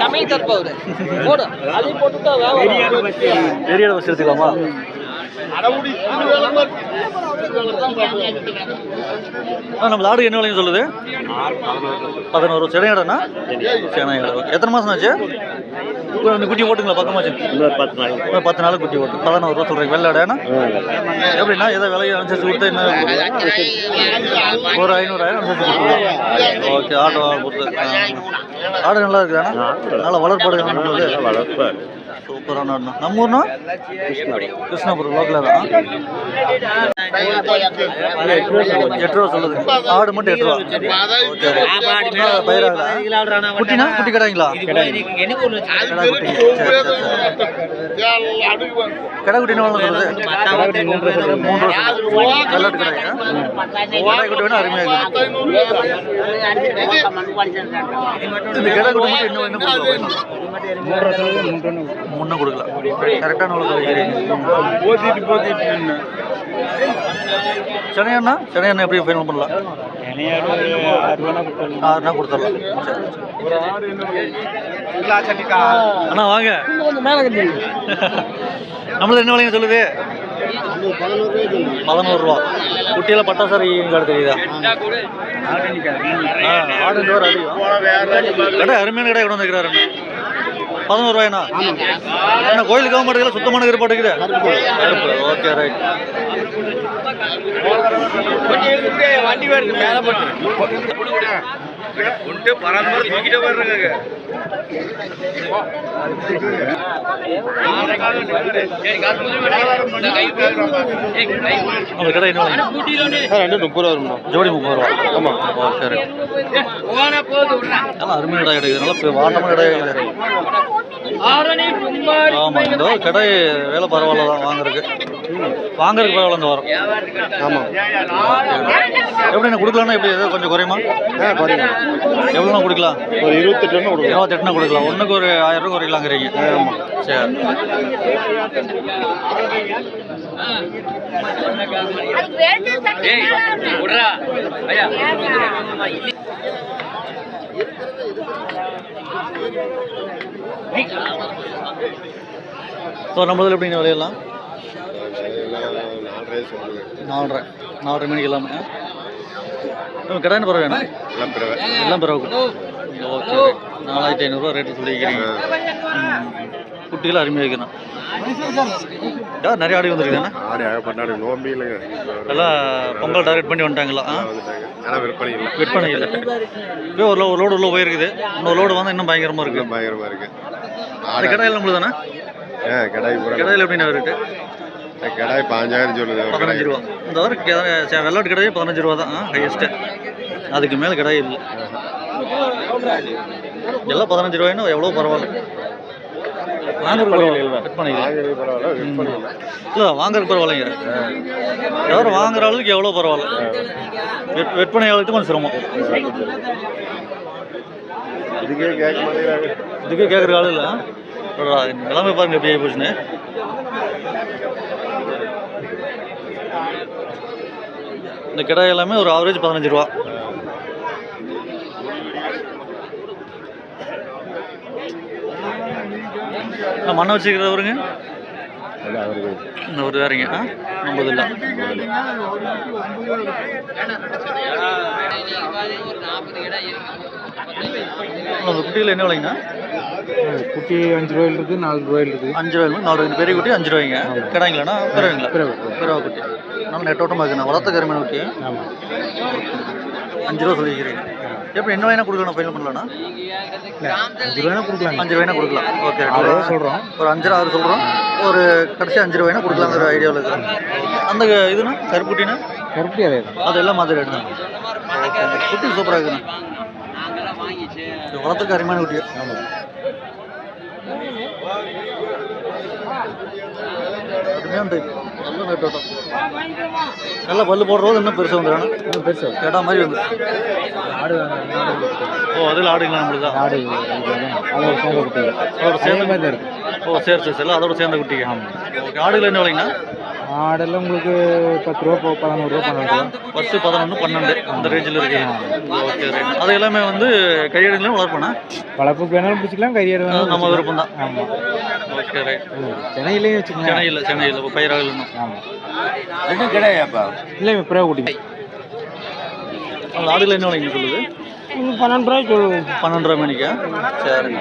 சமையல் தற்பவர் போடும் அதையும் போட்டுட்டு எடுத்துக்கலாமா? நம்ம ஆடு என்ன விலைங்க சொல்லுது? பதினோரு. சென்னையாடனா? சென்னையாடு எத்தனை மாதம் ஆச்சு? இந்த குட்டி போட்டுங்களா பக்கமாச்சு பத்து நாள் பத்து நாள் குட்டி போட்டு பதினோரு ரூபா சொல்கிறீங்க வெள்ளாடானா எப்படின்னா எதை விலையை அனுசரிச்சு கொடுத்தா என்ன ஒரு ஐநூறாயிரம் அனுசரிச்சு கொடுத்துருவோம். ஓகே ஆட்டோ பொறுத்து. ஆடு நல்லா இருக்குதாண்ணா? நல்லா வளர்ப்பாடு வளர்ப்பு சூப்பரான ஆடுண்ணா நம்ம ஊர்னா? கிருஷ்ணபுரம் லோக்கலில் தான். எட்டு ரூபா சொல்லுது. ஆடு மட்டும் எட்டு ரூபா. ஓகே குட்டினா? குட்டி கடைங்களா கடை குட்டினா சொல்லுது மூன்று ரூபா சொல்லுது வெள்ளாட்டு கடாங்க குட்டி வேணா அருமையாக இருக்குது. இந்த கடை குட்டி மட்டும் இன்னும் என்ன மூன்று முன்ன கொடுக்கலாம் கரெக்டான உள்ள சொல்லிக்கிறீங்க போத்திட்டு சென்னையண்ணா? சென்னையண்ணா எப்படி ஃபைனல் பண்ணலாம் ஆறுனா கொடுத்துடலாம். சரி அண்ணா வாங்க. நம்மளது என்ன விலைங்க சொல்லுது? பதினோரு ரூபா. குட்டியில் பட்டாசாரி கார்டு தெரியுதா? ஆ ஆடு இந்த வாரம் அதிகம் கடை அருமையான கடை கொண்டு வந்துக்கிறாரு பதினோரு ரூபாய்ண்ணா? என்ன கோயிலுக்கு ஆக மாட்டேங்குது சுத்தமான ஏற்பாட்டுக்குது? கருப்பு. Okay right. வண்டி வருது மேல போட்டு. கொண்டு பராமரி தூக்கிட்டே போயிடுறாங்க ரெண்டு முப்பது ரூபா வரும்ண்ணா. ஜோடி முப்பது ரூபா. ரைட் நல்லா அருமையான கடை கிடைக்குது. வாட்டமான கடை கிடைக்குது. ஆமாம் இந்த வாரம் கடை வேலை பரவாயில்ல தான் வாங்குறதுக்கு. வாங்குறதுக்கு பரவாயில்ல இந்த வாரம். ஆமாம் எப்படி என்ன கொடுக்கலாம்னா எப்படி? ஏதோ கொஞ்சம் குறையுமா? ஆ எவ்வளோனா கொடுக்கலாம்? ஒரு இருபத்தெட்டு ரூபா கொடுக்கலாம். இருபத்தெட்டுனா கொடுக்கலாம். ஒன்றுக்கு ஒரு ஆயிரம் ரூபா குறைக்கலாங்கிறீங்க ஆமாம் சரி. ஸோ நம்மளதில் எப்படிங்க விலையெல்லாம் நாலரை நாலரை. நாலரை மணிக்கு எல்லாமே. நம்ம கடை என்ன பரவாயில்ல எல்லாம் பிறவை எல்லாம் பரவாயில்ல ஓகே நாலாயிரத்தி ஐநூறுரூவா ரேட்டு சொல்லிக்கிறீங்க ம். குட்டிகள் அருமையாக இருக்கணும் யார் நிறைய ஆடி வந்துருக்காண்ணா ஆடு அழகப்பட்டாடு நோம்பி இல்லைங்க. எல்லாம் பொங்கல் டார்கெட் பண்ணி வந்துட்டாங்களா? ஆனால் விற்பனை இல்லை. விற்பனை இல்லை. இப்போ ஒரு லோடு உள்ள போயிருக்குது. இன்னொரு லோடு வந்து இன்னும் பயங்கரமாக இருக்குது பயங்கரமாக இருக்கு. அந்த கடையில் நம்மளுக்கு தானே ஆ கடாய் கடையில் எப்படின்னா ரேட்டு கடாய் பாஞ்சாயிரம் சொல்லுது பதினஞ்சு கடாய். ரூபா. இந்த வாரம் கெ- சே- வெள்ளாட்டு கடையே பதினஞ்சு ரூபா தான் ஹையஸ்ட்டு அதுக்கு மேலே கடை இல்லை. எல்லாம் பதினஞ்சு ரூபாய்னா எவ்வளோ பரவாயில்ல. இல்லை. வாங்குறது பரவாயில்லைங்க. யாரும் வாங்குற அளவுக்கு எவ்வளோ பரவாயில்ல. விற்- விற்பனை அளவுக்கு கொஞ்சம் சிரமம். இதுக்கே கேட்க மாட்டேங்கிறாங்க. இதுக்கே கேட்குற ஆள் இல்லை. நிலைமை பாருங்க எப்படி ஆகி போச்சுன்னு. இந்த கிடாய் எல்லாமே ஒரு ஆவரேஜ் பதினஞ்சு ரூபா. மண்ணை வச்சுக்கிறவருங்க ஒரு வேறங்க ஆ நம்மது இல்லை. அந்த குட்டியில் என்ன விலைங்கண்ணா குட்டி அஞ்சு ரூபாயில் இருக்குது நாலு ரூபாயில் இருக்குது அஞ்சு ரூபாய் நாலு ரூபாய். பெரிய குட்டி அஞ்சு ரூபாய்ங்க. கிடாய்ங்களாண்ணா பிறவைங்களா பிறவை குட்டி. நல்ல நெட்டோட்டமாக இருக்குண்ணா. வளர்த்த கருமையான குட்டி? ஆமாம் அஞ்சு ரூபா சொல்லிக்கிறீங்க எப்படி என்ன வேணா கொடுக்கலாம் ஃபைனல் பண்ணலாம்ண்ணா? அஞ்சு ரூபாய்னா கொடுக்கலாம் அஞ்சு ரூபாய்னா கொடுக்கலாம். ஓகே ரூபா. சொல்கிறோம் ஒரு அஞ்சு ரூபா ஆறு சொல்கிறோம் ஒரு கடைசி அஞ்சு ரூபாய்னா கொடுக்கலாங்கிற ஐடியாவில் இருக்கிறோம். அந்த இதுனா கருப்புட்டினா கருப்பட்டி அதே தான். அது எல்லாம் மாதிரி தான். குட்டி சூப்பராக இருக்குண்ணா. வளர்த்துக்கு அருமையான குட்டி. ஆமாம் நல்ல நெட்டோட்டம் நல்லா பல்லு போடுறது இன்னும் பெருசாக வந்துடுறேன். இன்னும் பெருசு. கேட்டா மாதிரி வந்து. ஆடு ஓ அதில் ஆடுங்களா நம்மளுக்கு? ஆடு அதோட சேர்ந்த மாதிரி இருக்குது ஓ சரி சரி சரி அதோட சேர்ந்த குட்டிங்க ஓகே ஆடுகள் என்ன விலைங்கண்ணா? ஆடெல்லாம் உங்களுக்கு பத்து ரூபா போ- பதினோரு ரூபா பன்னெண்டு ரூபா. பத்து பதினொன்று பன்னெண்டு. அந்த ரேஞ்சில் இருக்கு. ஓகே ரைட் அது எல்லாமே வந்து கையெடுங்களையும் வளர்ப்பேனா? வளர்ப்புக்கு வேணாலும் பிடிச்சிக்கலாம் கையேடு வேணாலும் நம்ம விருப்பம் தான் ஆமாம் ஓகே ரைட். சென்னையிலேயும் வச்சுக்கோங்க. சென்னையில் சென்னையில் இப்போ பயிராகல ஆமாம் ரெண்டும் கிடையாப்பா? இல்லை பிறகு குட்டி. அந்த ஆடுகள் என்ன விலைங்க சொல்லுது? பன்னெண்டு ரூபாய்க்கு பன்னெண்டு ரூபா மணிக்கா? சரிங்க.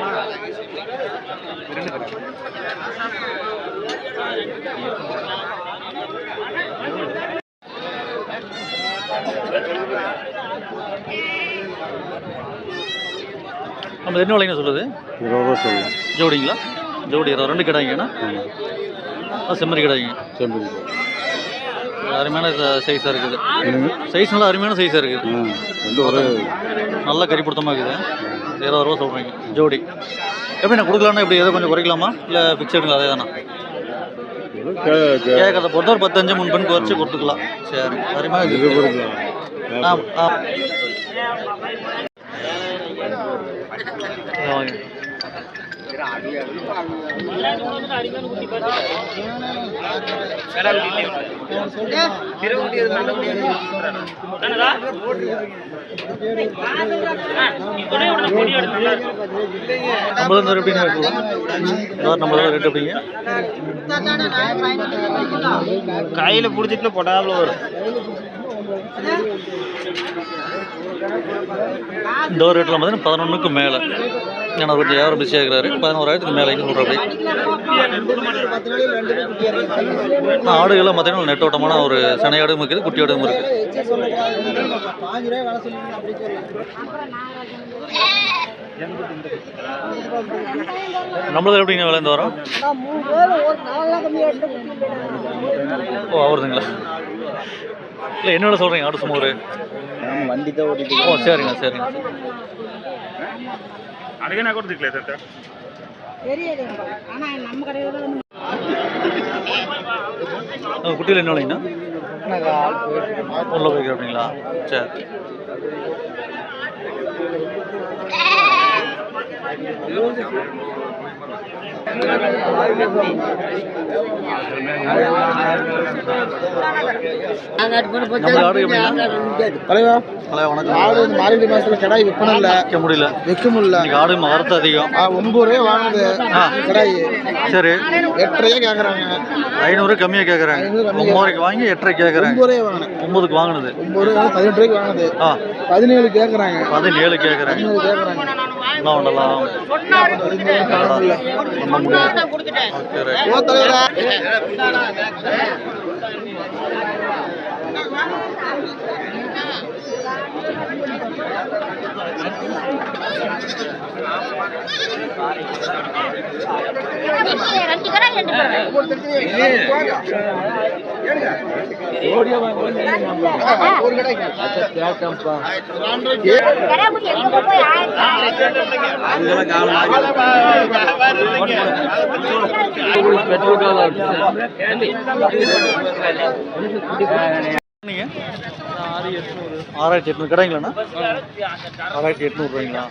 நம்ம என்ன விலைங்க சொல்லுது இருபது ரூபா ஜோடிங்களா? ஜோடி இருபது ரெண்டு கிடாய்ங்கண்ணா செம்மறி கிடாய்ங்க செம்பரி அருமையான சைஸாக இருக்குது. சைஸ் நல்லா அருமையான சைஸாக இருக்குது. ஒரு நல்ல கறி பிடித்தமாக இருக்குது. இருபது ரூபா சொல்கிறீங்க ஜோடி. எப்படி நான் கொடுக்கலான்னா எப்படி? எதை கொஞ்சம் குறைக்கலாமா? இல்லை ஃபிக்ஸடுங்களா அதே தானே? கேட்கறத பொறுத்த ஒரு பத்தஞ்சு முன் பின் குறைச்சி கொடுத்துக்கலாம். சரி அருமையாக இருக்குது. ஆ ஆ. ஆ, வாங்க. நம்மளது எப்படிங்க இருக்கும் அதாவது ரேட் எப்படிங்க கையில் பிடிச்சிட்டு பொட்டாவில் வரும் இந்த ஒரு ரேட்டில் பார்த்தீங்கன்னா பதினொன்றுக்கு மேலே. ஏன்னா கொஞ்சம் யாரும் பிஸியாக இருக்கிறாரு. பதினோராயிரத்துக்கு மேலே சொல்கிறேன் அப்படி ஆடுகள்லாம் பார்த்தீங்கன்னா நெட்டோட்டமான ஒரு சனையாடும் இருக்குது குட்டியாடும் இருக்குது. நம்மளது எப்படிங்க விளைந்து வரோம்? ஓ அவருதுங்களா? இல்லை என்ன சொல்கிறீங்க ஆடு சும்மா ஒரு வண்டி தான் ஓட்டிட்டு ஓ சரிங்க சரிங்க. ஆ, குட்டியில் என்ன விலைங்கண்ணா? உள்ள போய்க்கிற அப்படிங்களா? சரி. நம்ம ஆடு ஆடு மார்கழி மாசத்துல கடாய் விற்பனை இல்லை. வைக்க முடியல. வைக்க முடியல. ஆடு வரத்து அதிகம். ஒன்பது ரூபாய் வாங்குது. கடாய். சரி. எட்டரையே கேக்குறாங்க. ஐநூறு கம்மியா ஒம்பது ரூபாய்க்கு வாங்கி எட்டரை கேட்குறாங்க ஒன்பது வாங்கினேன். ஒம்பதுக்கு வாங்கினது. ஒன்பது ரூபாய் பதினெட்டு ரூபாய்க்கு வாங்கினது பதினேழு கேக்குறாங்க. பதினேழு கேட்குறாங்க பதினேழு கேக்குறாங்க. ஓ தலைவரா ரெண்டு கடை ரெண்டு ஆறாயிரத்தி எட்நூறு கடைங்களாண்ணா? ஆறாயிரத்தி எட்நூறுரூவாய்ங்களா